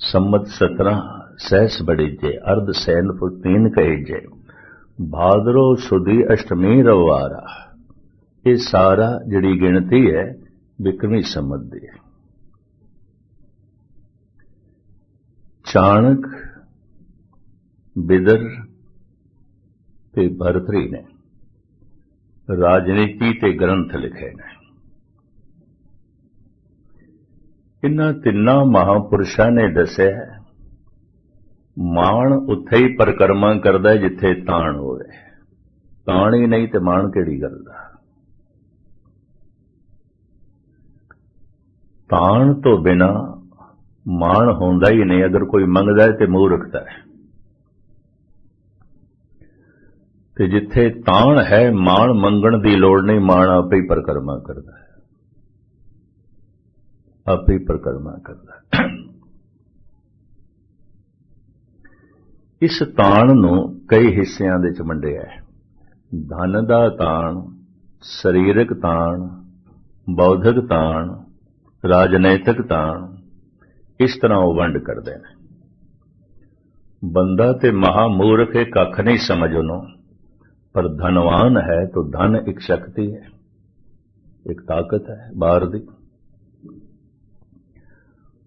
ਸੰਮਤ 17 ਸਹਿਸ ਬੜੀ ਜੇ, ਅਰਧ ਸੈਨ ਫੁਤੀਨ ਕਹੇ ਜੇ। ਭਾਦਰੋ ਸੁਦੀ ਅਸ਼ਟਮੀ ਰਵਾਰਾ ਇਹ ਸਾਰਾ ਜਿਹੜੀ ਗਿਣਤੀ ਹੈ ਵਿਕਰਮੀ ਸੰਮਤ ਦੀ ਹੈ। ਚਾਣਕ, ਬਿਦਰ ਤੇ ਭਰਤਰੀ ਨੇ ਰਾਜਨੀਤੀ ਤੇ ਗ੍ਰੰਥ ਲਿਖੇ ਨੇ। ਇਨ੍ਹਾਂ ਤਿੰਨਾਂ ਮਹਾਪੁਰਸ਼ਾਂ ਨੇ ਦੱਸਿਆ ਮਾਣ ਉੱਥੇ ਹੀ ਪਰਕਰਮਾ ਕਰਦਾ ਜਿੱਥੇ ਤਾਣ ਹੋਵੇ। ਤਾਣ ਹੀ ਨਹੀਂ ਤੇ ਮਾਣ ਕਿਹੜੀ ਗੱਲ ਦਾ? ਤਾਣ ਤੋਂ ਬਿਨਾ ਮਾਣ ਹੁੰਦਾ ਹੀ ਨਹੀਂ, ਅਗਰ ਕੋਈ ਮੰਗਦਾ ਹੈ ਤੇ ਮੂੰਹ ਰੱਖਦਾ ਹੈ। ਤੇ ਜਿੱਥੇ ਤਾਣ ਹੈ, ਮਾਣ ਮੰਗਣ ਦੀ ਲੋੜ ਨਹੀਂ, ਮਾਣ ਆਪੇ ਹੀ ਪਰਕਰਮਾ ਕਰਦਾ ਹੈ। ਆਪੇ ਹੀ ਪਰਕਰਮਾ ਕਰਦਾ ਹੈ। ਇਸ ਤਾਣ ਨੂੰ ਕਈ ਹਿੱਸਿਆਂ ਦੇ ਚ ਵੰਡਿਆ ਹੈ। ਧਨ ਦਾ ਤਾਣ, ਸਰੀਰਕ ਤਾਣ, ਬੌਧਿਕ ਤਾਣ, ਰਾਜਨੈਤਿਕ ਤਾਣ, ਇਸ ਤਰ੍ਹਾਂ ਉਹ ਵੰਡ ਕਰਦੇ ਨੇ। ਬੰਦਾ ਤੇ ਮਹਾ ਮੂਰਖ ਇਹ ਕੱਖ ਨਹੀਂ ਸਮਝ ਉਹਨੂੰ, ਪਰ ਧਨਵਾਨ ਹੈ ਤਾਂ ਧਨ ਇੱਕ ਸ਼ਕਤੀ ਹੈ, ਇੱਕ ਤਾਕਤ ਹੈ, ਬਾਹਰ ਦੀ।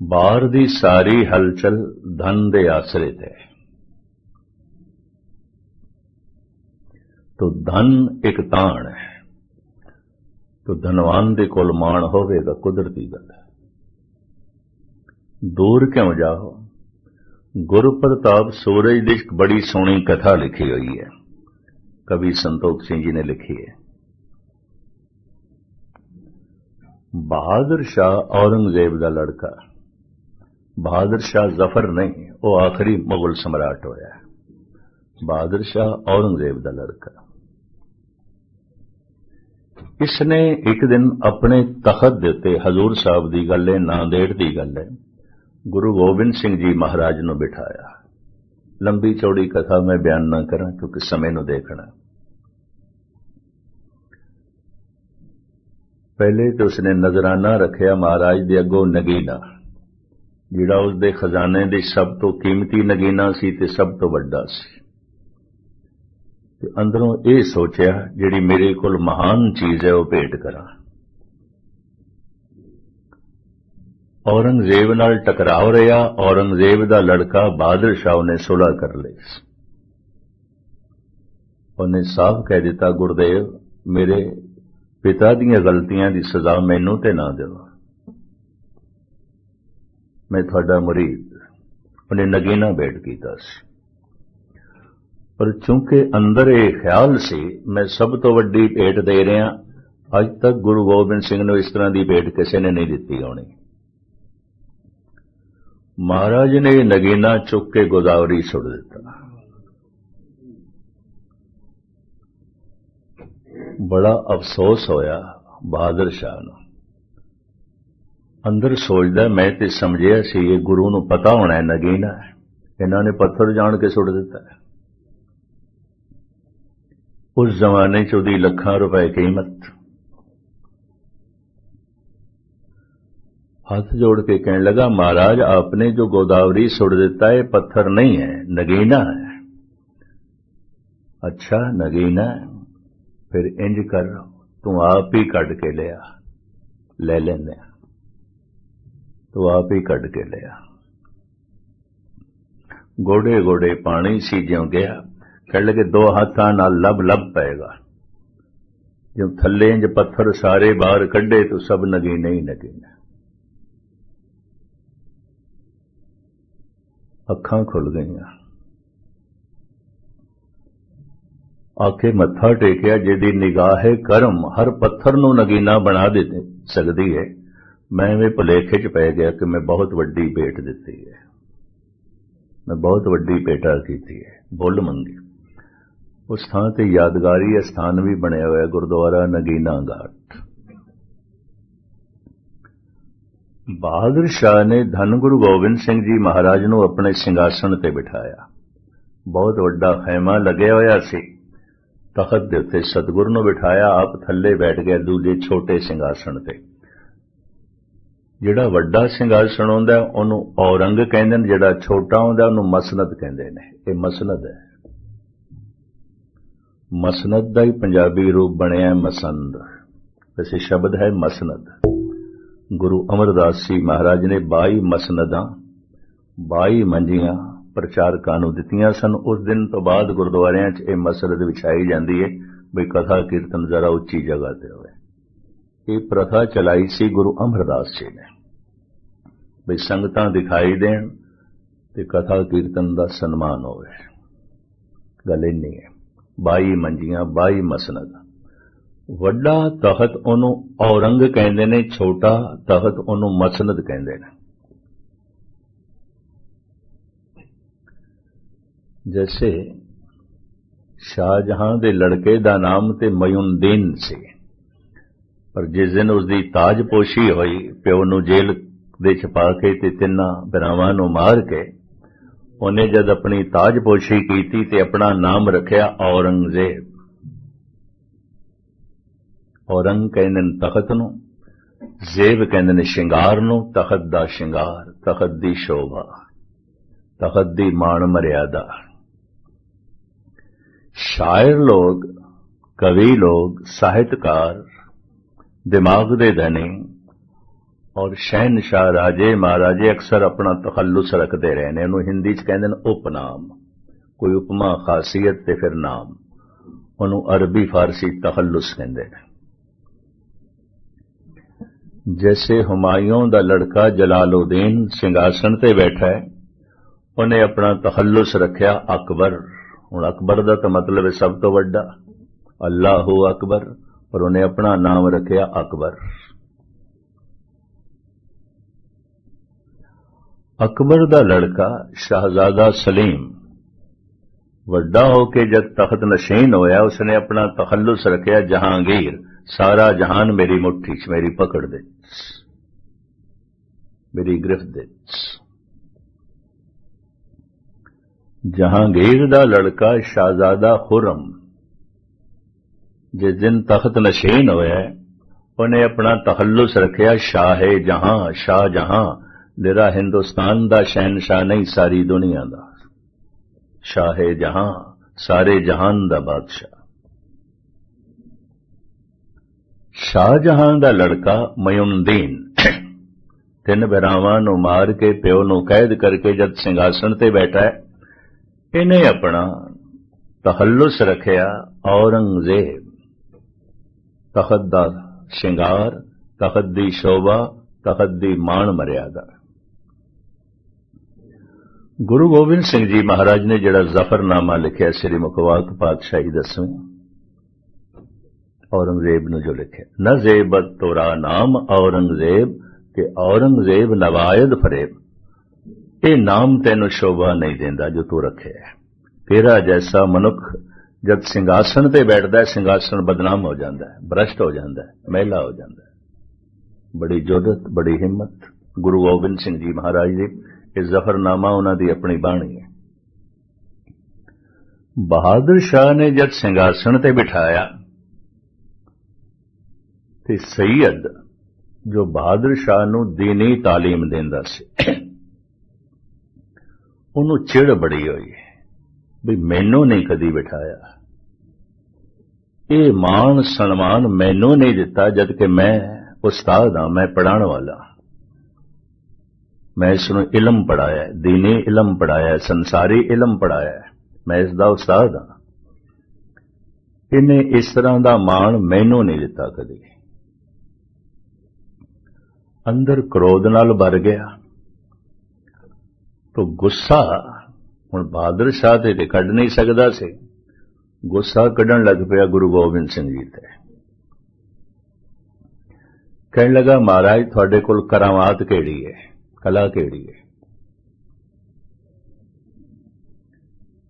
ਬਾਹਰ ਦੀ ਸਾਰੀ ਹਲਚਲ ਧਨ ਦੇ ਆਸਰੇ ਤੇ ਹੈ। ਤੋ ਧਨ ਇੱਕ ਤਾਣ ਹੈ। ਤੋ ਧਨਵਾਨ ਦੇ ਕੋਲ ਮਾਣ ਹੋਵੇਗਾ, ਕੁਦਰਤੀ ਗੱਲ ਹੈ। ਦੂਰ ਕਿਉਂ ਜਾਓ? ਗੁਰੂ ਪ੍ਰਤਾਪ ਸੂਰਜ ਦੀ ਬੜੀ ਸੋਹਣੀ ਕਥਾ ਲਿਖੀ ਹੋਈ ਹੈ। ਕਵੀ ਸੰਤੋਖ ਸਿੰਘ ਜੀ ਨੇ ਲਿਖੀ ਹੈ। ਬਹਾਦਰ ਸ਼ਾਹ ਔਰੰਗਜ਼ੇਬ ਦਾ ਲੜਕਾ। ਬਹਾਦਰ ਸ਼ਾਹ ਜ਼ਫਰ ਨਹੀਂ, ਉਹ ਆਖਰੀ ਮੁਗਲ ਸਮਰਾਟ ਹੋਇਆ। ਬਹਾਦਰ ਸ਼ਾਹ ਔਰੰਗਜ਼ੇਬ ਦਾ ਲੜਕਾ। ਇਸ ਨੇ ਇੱਕ ਦਿਨ ਆਪਣੇ ਤਖਤ ਦੇ ਉੱਤੇ ਹਜ਼ੂਰ ਸਾਹਿਬ ਦੀ ਗੱਲ ਹੈ ਨਾਂਦੇੜ ਦੀ ਗੱਲ ਹੈ ਗੁਰੂ ਗੋਬਿੰਦ ਸਿੰਘ ਜੀ ਮਹਾਰਾਜ ਨੂੰ ਬਿਠਾਇਆ। ਲੰਬੀ ਚੌੜੀ ਕਥਾ ਮੈਂ ਬਿਆਨ ਨਾ ਕਰਾਂ, ਕਿਉਂਕਿ ਸਮੇਂ ਨੂੰ ਦੇਖਣਾ। ਪਹਿਲੇ ਤੇ ਉਸਨੇ ਨਜ਼ਰਾਨਾ ਰੱਖਿਆ ਮਹਾਰਾਜ ਦੇ ਅੱਗੋਂ ਨਗੀਨਾ, ਜਿਹੜਾ ਉਸ ਦੇ ਖਜ਼ਾਨੇ ਦੀ ਸਭ ਤੋਂ ਕੀਮਤੀ ਨਗੀਨਾ ਸੀ ਤੇ ਸਭ ਤੋਂ ਵੱਡਾ ਸੀ। ਤੇ ਅੰਦਰੋਂ ਇਹ ਸੋਚਿਆ, ਜਿਹੜੀ ਮੇਰੇ ਕੋਲ ਮਹਾਨ ਚੀਜ਼ ਹੈ, ਉਹ ਭੇਟ ਕਰਾਂ। ਔਰੰਗਜ਼ੇਬ ਨਾਲ ਟਕਰਾਅ ਰਿਹਾ ਔਰੰਗਜ਼ੇਬ ਦਾ ਲੜਕਾ ਬਹਾਦਰ ਸ਼ਾਹ ਨੇ ਸੁਲ੍ਹਾ ਕਰ ਲਈ ਉਹਨੇ ਸਾਫ਼ ਕਹਿ ਦਿੱਤਾ, ਗੁਰਦੇਵ, ਮੇਰੇ ਪਿਤਾ ਦੀਆਂ ਗਲਤੀਆਂ ਦੀ ਸਜ਼ਾ ਮੈਨੂੰ ਤੇ ਨਾ ਦਿਓ। ਮੈਂ ਤੁਹਾਡਾ ਮੁਰੀਦ, ਉਹਨੇ ਨਗੀਨਾ ਬੈਠ ਕੀਤਾ ਸੀ। ਪਰ ਚੂੰਕਿ ਅੰਦਰ ਇਹ ਖਿਆਲ ਸੀ, ਮੈਂ ਸਭ ਤੋਂ ਵੱਡੀ ਭੇਟ ਦੇ ਰਿਹਾ। ਅੱਜ ਤੱਕ ਗੁਰੂ ਗੋਬਿੰਦ ਸਿੰਘ ਨੂੰ ਇਸ ਤਰ੍ਹਾਂ ਦੀ ਭੇਟ ਕਿਸੇ ਨੇ ਨਹੀਂ ਦਿੱਤੀ ਹੋਣੀ। ਮਹਾਰਾਜ ਨੇ ਨਗੀਨਾ ਚੁੱਕ ਕੇ ਗੋਦਾਵਰੀ ਸੁੱਟ ਦਿੱਤਾ। ਬੜਾ ਅਫਸੋਸ ਹੋਇਆ ਬਹਾਦਰ ਸ਼ਾਹ ਨੂੰ। ਅੰਦਰ ਸੋਚਦਾ ਮੈਂ ਤੇ ਸਮਝਿਆ ਸੀ, ਇਹ ਗੁਰੂ ਨੂੰ ਪਤਾ ਹੋਣਾ ਹੈ, ਨਗੀਨਾ ਇਹਨਾਂ ਨੇ ਪੱਥਰ ਜਾਣ ਕੇ ਸੁੱਟ ਦਿੱਤਾ ਉਸ ਜ਼ਮਾਨੇ 'ਚ ਉਹਦੀ ਲੱਖਾਂ ਰੁਪਏ ਕੀਮਤ ਹੱਥ ਜੋੜ ਕੇ ਕਹਿਣ ਲੱਗਾ ਮਹਾਰਾਜ ਆਪਨੇ ਜੋ ਗੋਦਾਵਰੀ ਸੁੱਟ ਦਿੱਤਾ ਹੈ ਪੱਥਰ ਨਹੀਂ ਹੈ ਨਗੀਨਾ ਹੈ ਅੱਛਾ ਨਗੀਨਾ ਫਿਰ ਇੰਜ ਕਰ ਤੂੰ ਆਪ ਹੀ ਕੱਢ ਕੇ ਲਿਆ ਲੈ ਲੈਂਦੇ ਤੂੰ ਆਪ ਹੀ ਕੱਢ ਕੇ ਲਿਆ ਗੋੜੇ ਗੋੜੇ ਪਾਣੀ ਸੀ ਜਿਉਂ ਗਿਆ ਕਹਿ ਲਗੇ, ਦੋ ਹੱਥਾਂ ਨਾਲ ਲਬ ਲਬ ਪਏਗਾ। ਜਦ ਥੱਲੇ ਇੰਜ ਪੱਥਰ ਸਾਰੇ ਬਾਹਰ ਕੱਢੇ, ਤਾਂ ਸਭ ਨਗੀ ਨਹੀਂ ਨਗੀਨਾ ਅੱਖਾਂ ਖੁੱਲ ਗਈਆਂ। ਆਖੇ, ਮੱਥਾ ਟੇਕਿਆ, ਜਿਹਦੀ ਨਿਗਾਹ ਹੈ ਕਰਮ ਹਰ ਪੱਥਰ ਨੂੰ ਨਗੀਨਾ ਬਣਾ ਦੇ ਸਕਦੀ ਹੈ ਮੈਂ ਵੀ ਭੁਲੇਖੇ 'ਚ ਪੈ ਗਿਆ ਕਿ ਮੈਂ ਬਹੁਤ ਵੱਡੀ ਭੇਟ ਦਿੱਤੀ ਹੈ ਮੈਂ ਬਹੁਤ ਵੱਡੀ ਭੇਟਾ ਕੀਤੀ ਹੈ ਬੁੱਲ ਮੰਗੀ। ਉਸ ਥਾਂ ਤੇ ਯਾਦਗਾਰੀ ਸਥਾਨ ਵੀ ਬਣਿਆ ਹੋਇਆ ਗੁਰਦੁਆਰਾ ਨਗੀਨਾ ਘਾਟ। ਬਹਾਦਰ ਸ਼ਾਹ ਨੇ ਧੰਨ ਗੁਰੂ ਗੋਬਿੰਦ ਸਿੰਘ ਜੀ ਮਹਾਰਾਜ ਨੂੰ ਆਪਣੇ ਸਿੰਘਾਸਣ ਤੇ ਬਿਠਾਇਆ। ਬਹੁਤ ਵੱਡਾ ਖੈਮਾ ਲੱਗਿਆ ਹੋਇਆ ਸੀ। ਤਖਤ ਦੇ ਉੱਤੇ ਸਤਗੁਰ ਨੂੰ ਬਿਠਾਇਆ, ਆਪ ਥੱਲੇ ਬੈਠ ਗਿਆ ਦੂਜੇ ਛੋਟੇ ਸਿੰਘਾਸਣ ਤੇ। ਜਿਹੜਾ ਵੱਡਾ ਸਿੰਘਾਸਣ ਹੁੰਦਾ ਉਹਨੂੰ ਔਰੰਗ ਕਹਿੰਦੇ ਨੇ, ਜਿਹੜਾ ਛੋਟਾ ਹੁੰਦਾ ਉਹਨੂੰ ਮਸਨਦ ਕਹਿੰਦੇ ਨੇ। ਇਹ ਮਸਨਦ ਹੈ। ਮਸਨਦ ਦਾ ਹੀ ਪੰਜਾਬੀ ਰੂਪ ਬਣਿਆ ਮਸੰਦ। ਵੈਸੇ ਸ਼ਬਦ ਹੈ ਮਸਨਦ। ਗੁਰੂ ਅਮਰਦਾਸ ਜੀ ਮਹਾਰਾਜ ਨੇ 22 ਮਸਨਦਾਂ 22 ਮੰਜੀਆਂ ਪ੍ਰਚਾਰਕਾਂ ਨੂੰ ਦਿੱਤੀਆਂ ਸਨ। ਉਸ ਦਿਨ ਤੋਂ ਬਾਅਦ ਗੁਰਦੁਆਰਿਆਂ 'ਚ ਇਹ ਮਸਨਦ ਵਿਛਾਈ ਜਾਂਦੀ ਹੈ ਵੀ ਕਥਾ, ਕੀਰਤਨ ਜ਼ਰਾ ਉੱਚੀ ਜਗ੍ਹਾ ਤੇ ਹੋਵੇ। ਇਹ ਪ੍ਰਥਾ ਚਲਾਈ ਸੀ ਗੁਰੂ ਅਮਰਦਾਸ ਜੀ ਨੇ। ਵੀ ਸੰਗਤਾਂ ਦਿਖਾਈ ਦੇਣ ਤੇ ਕਥਾ, ਕੀਰਤਨ ਦਾ ਸਨਮਾਨ ਹੋਵੇ। ਗੱਲ ਇੰਨੀ ਹੈ। 22 ਮੰਜੀਆਂ 22 ਮਸਨਦ। ਵੱਡਾ ਤਖਤ ਉਹਨੂੰ ਔਰੰਗ ਕਹਿੰਦੇ ਨੇ, ਛੋਟਾ ਤਖਤ ਉਹਨੂੰ ਮਸਨਦ ਕਹਿੰਦੇ ਨੇ। ਜੈਸੇ ਸ਼ਾਹਜਹਾਂ ਦੇ ਲੜਕੇ ਦਾ ਨਾਮ ਤੇ ਮਯੂਨਦੀਨ ਸੀ। ਪਰ ਜਿਸ ਦਿਨ ਉਸ ਦੀ ਤਾਜਪੋਸ਼ੀ ਹੋਈ, ਪਿਓ ਨੂੰ ਜੇਲ੍ਹ ਦੇ ਛਪਾ ਕੇ ਤੇ ਤਿੰਨਾਂ ਬਰਾਵਾਂ ਨੂੰ ਮਾਰ ਕੇ ਉਹਨੇ ਜਦ ਆਪਣੀ ਤਾਜਪੋਸ਼ੀ ਕੀਤੀ ਤੇ ਆਪਣਾ ਨਾਮ ਰੱਖਿਆ ਔਰੰਗਜ਼ੇਬ। ਔਰੰਗ ਕਹਿੰਦੇ ਨੇ ਤਖਤ ਨੂੰ, ਜ਼ੇਬ ਕਹਿੰਦੇ ਨੇ ਸ਼ਿੰਗਾਰ ਨੂੰ, ਤਖਤ ਦਾ ਸ਼ਿੰਗਾਰ, ਤਖਤ ਦੀ ਸ਼ੋਭਾ, ਤਖਤ ਦੀ ਮਾਣ ਮਰਿਆਦਾ। ਸ਼ਾਇਰ ਲੋਗ ਕਵੀ ਲੋਗ ਸਾਹਿਤਕਾਰ, ਦਿਮਾਗ ਦੇ ਧਨੀ ਔਰ ਸ਼ਹਿਨशाह ਰਾਜੇ ਮਹਾਰਾਜੇ ਅਕਸਰ ਆਪਣਾ ਤਖੱਲੁਸ ਰੱਖਦੇ ਰਹੇ ਨੇ। ਉਹਨੂੰ ਹਿੰਦੀ ਚ ਕਹਿੰਦੇ ਨੇ ਉਪਨਾਮ। ਕੋਈ ਉਪਮਾ, ਖਾਸੀਅਤ ਤੇ ਫਿਰ ਨਾਮ। ਉਹਨੂੰ ਅਰਬੀ, ਫਾਰਸੀ ਤਖੱਲੁਸ ਕਹਿੰਦੇ ਨੇ। ਜੈਸੇ ਹੁਮਾਯੂੰ ਦਾ ਲੜਕਾ ਜਲਾਲਉਦੀਨ ਸਿੰਘਾਸਣ ਤੇ ਬੈਠਾ ਹੈ, ਉਹਨੇ ਆਪਣਾ ਤਖੱਲੁਸ ਰੱਖਿਆ ਅਕਬਰ। ਹੁਣ ਅਕਬਰ ਦਾ ਤਾਂ ਮਤਲਬ ਹੈ ਸਭ ਤੋਂ ਵੱਡਾ। ਅੱਲਾਹੂ ਅਕਬਰ। ਪਰ ਉਹਨੇ ਆਪਣਾ ਨਾਮ ਰੱਖਿਆ ਅਕਬਰ। ਅਕਬਰ ਦਾ ਲੜਕਾ ਸ਼ਹਜ਼ਾਦਾ ਸਲੀਮ ਵੱਡਾ ਹੋ ਕੇ ਜਦ ਤਖਤ ਨਸ਼ੀਨ ਹੋਇਆ ਉਸਨੇ ਆਪਣਾ ਤਖੱਲੁਸ ਰੱਖਿਆ ਜਹਾਂਗੀਰ ਸਾਰਾ ਜਹਾਨ ਮੇਰੀ ਮੁੱਠੀ 'ਚ ਮੇਰੀ ਪਕੜ ਦੇ ਮੇਰੀ ਗ੍ਰਿਫਤ ਦੇ ਜਹਾਂਗੀਰ ਦਾ ਲੜਕਾ ਸ਼ਹਜ਼ਾਦਾ ਖੁਰਮ ਜਿਸ ਦਿਨ ਤਖਤ ਨਸ਼ੀਨ ਹੋਇਆ ਉਹਨੇ ਆਪਣਾ ਤਖੱਲੁਸ ਰੱਖਿਆ ਸ਼ਾਹੇ ਜਹਾਂ ਸ਼ਾਹ ਜਹਾਂ ਜਿਹੜਾ ਹਿੰਦੁਸਤਾਨ ਦਾ ਸ਼ਹਿਨशाह ਨਹੀਂ, ਸਾਰੀ ਦੁਨੀਆ ਦਾ। ਸ਼ਾਹੇ ਜਹਾਂ ਸਾਰੇ ਜਹਾਨ ਦਾ ਬਾਦਸ਼ਾਹ। ਸ਼ਾਹਜਹਾਂ ਦਾ ਲੜਕਾ ਮਯੂਨਦੀਨ ਤਿੰਨ ਬਹਿਰਾਵਾਂ ਨੂੰ ਮਾਰ ਕੇ ਪਿਓ ਨੂੰ ਕੈਦ ਕਰਕੇ ਜਦ ਸਿੰਘਾਸਣ ਤੇ ਬੈਠਾ ਹੈ, ਇਹਨੇ ਆਪਣਾ ਤਹੱਲੁਸ ਰੱਖਿਆ ਔਰੰਗਜ਼ੇਬ। ਤਖਤ ਦਾ ਸ਼ਿੰਗਾਰ, ਤਖਤ ਦੀ ਸ਼ੋਭਾ, ਤਖਤ ਦੀ ਮਾਣ ਮਰਿਆਦਾ। ਗੁਰੂ ਗੋਬਿੰਦ ਸਿੰਘ ਜੀ ਮਹਾਰਾਜ ਨੇ ਜਿਹੜਾ ਜ਼ਫਰਨਾਮਾ ਲਿਖਿਆ, ਸ੍ਰੀ ਮੁਖਵਾਕ ਪਾਤਸ਼ਾਹੀ ਦਸਵੇਂ ਔਰੰਗਜ਼ੇਬ ਨੂੰ ਜੋ ਲਿਖਿਆ, ਨ ਤੋਰਾ ਨਾਮ, ਔਰੰਗਜ਼ੇਬ ਕਿ ਔਰੰਗਜ਼ੇਬ ਨਵਾਇਦ ਫਰੇਬ। ਇਹ ਨਾਮ ਤੈਨੂੰ ਸ਼ੋਭਾ ਨਹੀਂ ਦਿੰਦਾ ਜੋ ਤੂੰ ਰੱਖਿਆ ਤੇਰਾ ਜੈਸਾ ਮਨੁੱਖ ਜਦ ਸਿੰਘਾਸਣ ਤੇ ਬੈਠਦਾ ਹੈ ਸਿੰਘਾਸਣ ਬਦਨਾਮ ਹੋ ਜਾਂਦਾ ਹੈ, ਭ੍ਰਸ਼ਟ ਹੋ ਜਾਂਦਾ ਹੈ ਮਹਿਲਾ ਹੋ ਜਾਂਦਾ ਹੈ। ਬੜੀ ਜੁਰਤ ਬੜੀ ਹਿੰਮਤ, ਗੁਰੂ ਗੋਬਿੰਦ ਸਿੰਘ ਜੀ ਮਹਾਰਾਜ ਦੀ ਇਹ ਜ਼ਫਰਨਾਮਾ ਉਹਨਾਂ ਦੀ ਆਪਣੀ ਬਾਣੀ ਹੈ ਬਹਾਦਰ ਸ਼ਾਹ ਨੇ ਜਦ ਸਿੰਘਾਸਣ ਤੇ ਬਿਠਾਇਆ ਤੇ ਸੈਯਦ ਜੋ ਬਹਾਦਰ ਸ਼ਾਹ ਨੂੰ دینی تعلیم ਦਿੰਦਾ ਸੀ ਉਹਨੂੰ ਚਿੜ ਬੜੀ ਹੋਈ ਵੀ ਮੈਨੂੰ ਨਹੀਂ ਕਦੀ ਬਿਠਾਇਆ ਇਹ ਮਾਣ ਸਨਮਾਨ ਮੈਨੂੰ ਨਹੀਂ ਦਿੱਤਾ ਜਦ ਕਿ ਮੈਂ ਉਸਤਾਦ ਹਾਂ ਮੈਂ ਪੜਾਉਣ ਵਾਲਾ ਮੈਂ ਇਸ ਨੂੰ ਇਲਮ ਪੜਾਇਆ دینی ਇਲਮ ਪੜਾਇਆ ਸੰਸਾਰੀ ਇਲਮ ਪੜਾਇਆ ਮੈਂ ਇਸ ਦਾ ਉਸਤਾਦ ਹਾਂ ਇਹਨੇ ਇਸ ਤਰ੍ਹਾਂ ਦਾ ਮਾਣ ਮੈਨੂੰ ਨਹੀਂ ਦਿੱਤਾ ਕਦੀ ਅੰਦਰ ਕ੍ਰੋਧ ਨਾਲ ਭਰ ਗਿਆ ਤੋ ਗੁੱਸਾ ਹੁਣ ਬਹਾਦਰ ਸ਼ਾਹ ਤੇ ਤੇ ਕੱਢ ਨਹੀਂ ਸਕਦਾ ਸੀ ਗੁੱਸਾ ਕੱਢਣ ਲੱਗ ਪਿਆ ਗੁਰੂ ਗੋਬਿੰਦ ਸਿੰਘ ਜੀ ਤੇ ਕਹਿਣ ਲੱਗਾ ਮਹਾਰਾਜ ਤੁਹਾਡੇ ਕੋਲ ਕਰਾਮਾਤ ਕਿਹੜੀ ਹੈ ਕਲਾ ਕਿਹੜੀ ਹੈ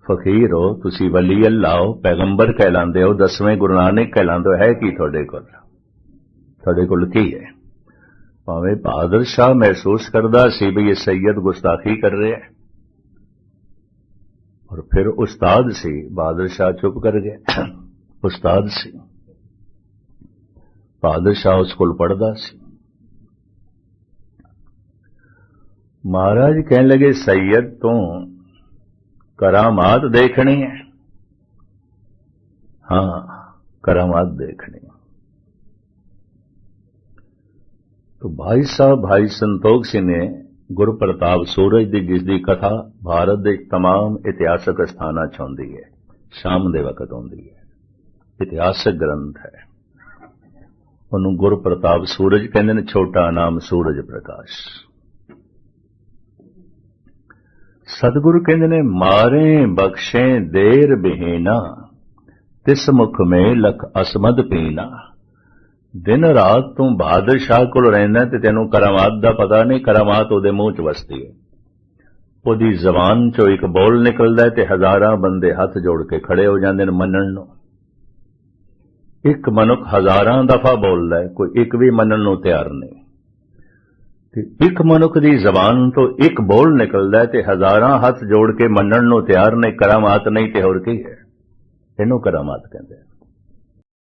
ਫਕੀਰ ਹੋ ਤੁਸੀਂ ਵਲੀ ਅੱਲਾਹ ਹੋ ਪੈਗੰਬਰ ਕਹਿਲਾਉਂਦੇ ਹੋ ਦਸਵੇਂ ਗੁਰੂ ਨਾਨਕ ਕਹਿਲਾਉਂਦੇ ਹੋ ਹੈ ਕੀ ਤੁਹਾਡੇ ਕੋਲ ਤੁਹਾਡੇ ਕੋਲ ਕੀ ਹੈ ਭਾਵੇਂ ਬਹਾਦਰ ਸ਼ਾਹ ਮਹਿਸੂਸ ਕਰਦਾ ਸੀ ਵੀ ਇਹ ਸੈਯਦ ਗੁਸਤਾਖੀ ਕਰ ਰਿਹਾ ਹੈ ਔਰ ਫਿਰ ਉਸਤਾਦ ਸੀ ਬਹਾਦਰ ਸ਼ਾਹ ਚੁੱਪ ਕਰ ਗਿਆ ਉਸਤਾਦ ਸੀ ਬਹਾਦਰ ਸ਼ਾਹ ਉਸ ਕੋਲ ਪੜਦਾ ਸੀ ਮਹਾਰਾਜ ਕਹਿਣ ਲੱਗੇ ਸੈਯਦ ਤੋਂ ਕਰਾਮਾਤ ਦੇਖਣੀ ਹੈ ਹਾਂ ਕਰਾਮਾਤ ਦੇਖਣੀ ਹੈ तो भाई साहब भाई संतोख सिंह ने ਗੁਰੂ ਪ੍ਰਤਾਪ ਸੂਰਜ ਦੀ ਜਿਸ ਦੀ ਕਥਾ ਭਾਰਤ ਦੇ तमाम ਇਤਿਹਾਸਕ ਸਥਾਨਾਂ 'ਚ ਹੁੰਦੀ ਹੈ ਸ਼ਾਮ ਦੇ ਵਕਤ ਹੁੰਦੀ ਹੈ ਇਤਿਹਾਸਕ ਗ੍ਰੰਥ ਹੈ ਉਹਨੂੰ ਗੁਰੂ ਪ੍ਰਤਾਪ ਸੂਰਜ ਕਹਿੰਦੇ ਨੇ ਛੋਟਾ ਨਾਮ ਸੂਰਜ ਪ੍ਰਕਾਸ਼ ਸਤਿਗੁਰੂ ਕਹਿੰਦੇ ਨੇ, ਮਾਰੇ ਬਖਸ਼ੇ ਦੇਰ ਬਿਹੀਨਾ, ਤਿਸ ਮੁਖ ਮੇ ਲਖ ਅਸਮਦ ਪੀਨਾ। ਦਿਨ ਰਾਤ ਤੂੰ ਬਹਾਦਰ ਸ਼ਾਹ ਕੋਲ ਰਹਿੰਦਾ ਤੇ ਤੈਨੂੰ ਕਰਾਮਾਤ ਦਾ ਪਤਾ ਨਹੀਂ, ਕਰਾਮਾਤ ਉਹਦੇ ਮੂੰਹ 'ਚ ਵਸਦੀ ਹੈ ਉਹਦੀ ਜ਼ਬਾਨ 'ਚੋਂ ਇੱਕ ਬੋਲ ਨਿਕਲਦਾ ਤੇ ਹਜ਼ਾਰਾਂ ਬੰਦੇ ਹੱਥ ਜੋੜ ਕੇ ਖੜੇ ਹੋ ਜਾਂਦੇ ਨੇ ਮੰਨਣ ਨੂੰ। ਇੱਕ ਮਨੁੱਖ ਹਜ਼ਾਰਾਂ ਦਫਾ ਬੋਲਦਾ ਹੈ ਕੋਈ ਇੱਕ ਵੀ ਮੰਨਣ ਨੂੰ ਤਿਆਰ ਨਹੀਂ। ਤੇ ਇੱਕ ਮਨੁੱਖ ਦੀ ਜ਼ਬਾਨ ਤੋਂ ਇੱਕ ਬੋਲ ਨਿਕਲਦਾ ਤੇ ਹਜ਼ਾਰਾਂ ਹੱਥ ਜੋੜ ਕੇ ਮੰਨਣ ਨੂੰ ਤਿਆਰ ਨੇ, ਕਰਾਮਾਤ ਨਹੀਂ ਤੇ ਹੋਰ ਕੀ ਹੈ? ਇਹਨੂੰ ਕਰਾਮਾਤ ਕਹਿੰਦੇ